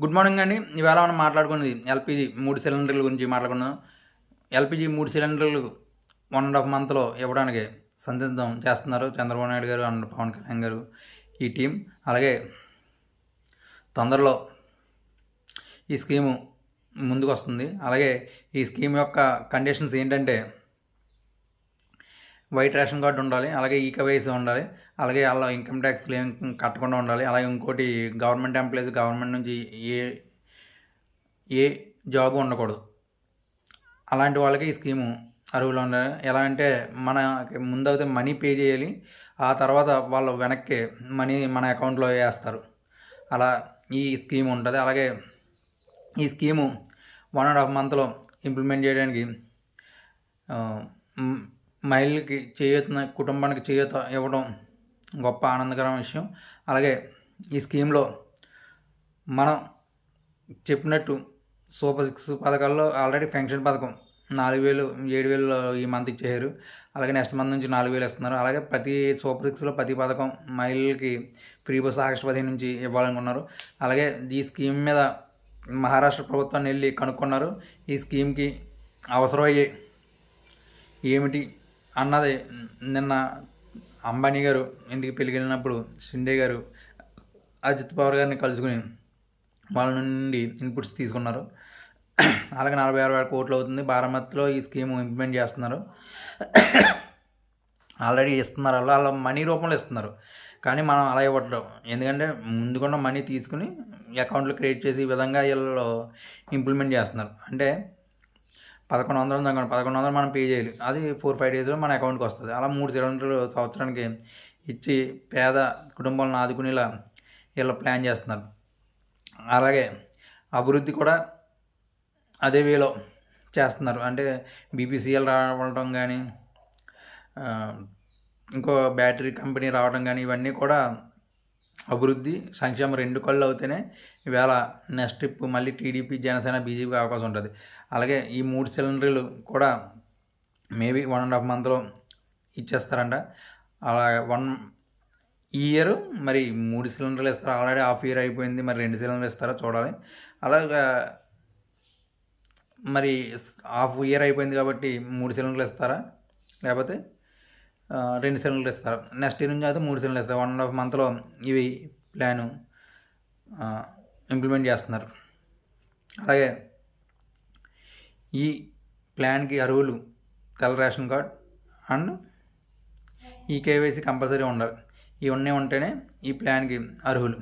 Good morning అండి. ఇవాళ మనం మాట్లాడుకున్నది ఎల్పిజి మూడు సిలిండర్ల గురించి మాట్లాడుకున్నాం. ఎల్పిజి మూడు సిలిండర్లు వన్ అండ్ హాఫ్ మంత్లో ఇవ్వడానికి సంసిద్ధం చేస్తున్నారు చంద్రబాబు నాయుడు గారు అండ్ పవన్ కళ్యాణ్ గారు ఈ టీం. అలాగే తొందరలో ఈ స్కీము ముందుకు వస్తుంది అలాగే ఈ స్కీమ్ యొక్క కండిషన్స్ ఏంటంటే వైట్ రేషన్ కార్డు ఉండాలి అలాగే ఈ ఉండాలి అలాగే అలా ఇన్కమ్ ట్యాక్స్ ఏం కట్టకుండా ఉండాలి అలాగే ఇంకోటి గవర్నమెంట్ ఎంప్లాయీస్ గవర్నమెంట్ నుంచి ఏ ఏ జాబ్ ఉండకూడదు. అలాంటి వాళ్ళకి ఈ స్కీము అర్హులు ఉండాలి. ఎలా అంటే మన ముందైతే మనీ పే చేయాలి ఆ తర్వాత వాళ్ళు వెనక్కి మనీ మన అకౌంట్లో వేస్తారు. అలా ఈ స్కీమ్ ఉంటుంది. అలాగే ఈ స్కీము వన్ అండ్ హాఫ్ మంత్లో ఇంప్లిమెంట్ చేయడానికి మహిళలకి చేయూత కుటుంబానికి చేయూత ఇవ్వడం గొప్ప ఆనందకరమైన విషయం. అలాగే ఈ స్కీమ్లో మనం చెప్పినట్టు సూపర్ సిక్స్ పథకాల్లో ఆల్రెడీ పెన్షన్ పథకం నాలుగు వేలు ఏడు వేలు ఈ మంత్ ఇచ్చేసారు అలాగే నెక్స్ట్ మంత్ నుంచి నాలుగు వేలు ఇస్తున్నారు. అలాగే ప్రతి సూపర్ సిక్స్లో ప్రతి పథకం మహిళలకి ఫ్రీ బస్ ఆగస్టు పదిహేను నుంచి ఇవ్వాలనుకున్నారు. అలాగే ఈ స్కీమ్ మీద మహారాష్ట్ర ప్రభుత్వాన్ని వెళ్ళి కనుక్కున్నారు. ఈ స్కీమ్కి అవసరమయ్యే ఏమిటి అన్నది నిన్న అంబానీ గారు ఇంటికి పెళ్ళికి వెళ్ళినప్పుడు షిండే గారు అజిత్ పవర్ గారిని కలుసుకుని వాళ్ళ నుండి ఇన్పుట్స్ తీసుకున్నారు. అలాగే నలభై ఆరు వేల కోట్లు అవుతుంది. బారామతిలో ఈ స్కీమ్ ఇంప్లిమెంట్ చేస్తున్నారు. ఆల్రెడీ ఇస్తున్నారు. అలా అలా మనీ రూపంలో ఇస్తున్నారు. కానీ మనం అలా ఇవ్వట్లేదు. ఎందుకంటే ముందుకున్న మనీ తీసుకుని అకౌంట్లో క్రియేట్ చేసి ఈ విధంగా వీళ్ళు ఇంప్లిమెంట్ చేస్తున్నారు. అంటే పదకొండు వందలు ఉందనుకోండి పదకొండు వందలు మనం పే చేయాలి. అది ఫోర్ ఫైవ్ డేస్లో మన అకౌంట్కి వస్తుంది. అలా మూడు సిలిండర్లు సంవత్సరానికి ఇచ్చి పేద కుటుంబాలను ఆదుకునేలా వీళ్ళు ప్లాన్ చేస్తున్నారు. అలాగే అభివృద్ధి కూడా అదే వేలో చేస్తున్నారు. అంటే బీపీసీఎల్ రావడం కానీ ఇంకో బ్యాటరీ కంపెనీ రావడం కానీ ఇవన్నీ కూడా అభివృద్ధి సంక్షేమం రెండు కళ్ళు అవుతేనే ఈవేళ నెక్స్ట్ ట్రిప్ మళ్ళీ టీడీపీ జనసేన బీజేపీ అవకాశం ఉంటుంది. అలాగే ఈ మూడు సిలిండర్లు కూడా మేబీ వన్ అండ్ హాఫ్ మంత్లో ఇచ్చేస్తారంట. అలా వన్ ఈ ఇయర్ మరి మూడు సిలిండర్లు ఇస్తారు. ఆల్రెడీ హాఫ్ ఇయర్ అయిపోయింది. మరి రెండు సిలిండర్లు ఇస్తారో చూడాలి. అలాగా మరి హాఫ్ ఇయర్ అయిపోయింది కాబట్టి మూడు సిలిండర్లు ఇస్తారా? లేకపోతే రెండు సెలవులు ఇస్తారు. నెక్స్ట్ ఇయర్ నుంచి అయితే మూడు సెలవులు ఇస్తారు. వన్ అండ్ హాఫ్ మంత్లో ఇవి ప్లాను ఇంప్లిమెంట్ చేస్తున్నారు. అలాగే ఈ ప్లాన్కి అర్హులు తెల్ల ration card and e KYC compulsory ఉండాలి. ఇవన్నీ ఉంటేనే ఈ ప్లాన్కి అర్హులు.